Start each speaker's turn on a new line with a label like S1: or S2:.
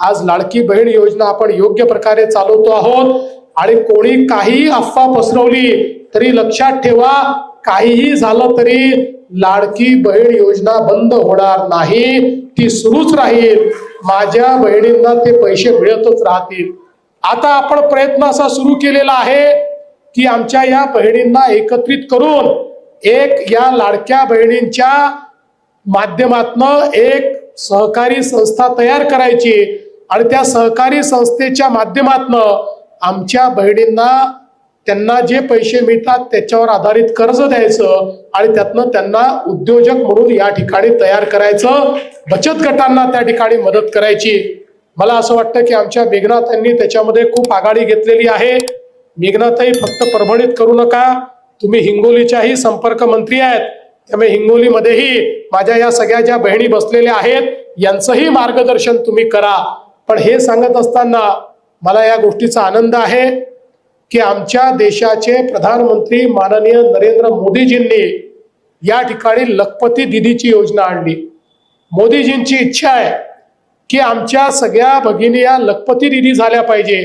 S1: आज लाडकी बहीण योजना आपण योग्य प्रकारे चालवतो आहोत. आणि कोणी काही अफवा पसरवली तरी लक्षात ठेवा काहीही झालं तरी लाडकी बहीण योजना बंद होणार नाही. ती सुरूच राहील. माझ्या बहिणींना ते पैसे मिळतच राहतील. आता आपण प्रयत्न असा सुरू केलेला आहे की आमच्या या बहिणींना एकत्रित करून एक या लाडक्या बहिणींच्या माध्यमातनं एक सहकारी संस्था तयार करायची आणि त्या सहकारी संस्थेच्या माध्यमातनं आमच्या बहिणींना त्यांना जे पैसे मिळतात त्याच्यावर आधारित कर्ज द्यायचं आणि त्यातनं त्यांना उद्योजक म्हणून या ठिकाणी तयार करायचं. बचत गटांना त्या ठिकाणी मदत करायची. मला असं वाटतं की आमच्या मेघनाथांनी त्याच्यामध्ये खूप आघाडी घेतलेली आहे. मेघनाथही फक्त परभणीत करू नका. तुम्ही हिंगोलीच्याही संपर्क मंत्री आहेत. त्यामुळे हिंगोलीमध्येही माझ्या या सगळ्या ज्या बहिणी बसलेल्या आहेत यांचंही मार्गदर्शन तुम्ही करा. पण हे सांगत असताना मला या गोष्टीचा आनंद आहे की आमच्या देशाचे प्रधानमंत्री माननीय नरेंद्र मोदीजींनी या ठिकाणी लखपती दिदीची योजना आणली. मोदीजींची इच्छा आहे की आमच्या सगळ्या भगिनी या लखपती दिदी झाल्या पाहिजे.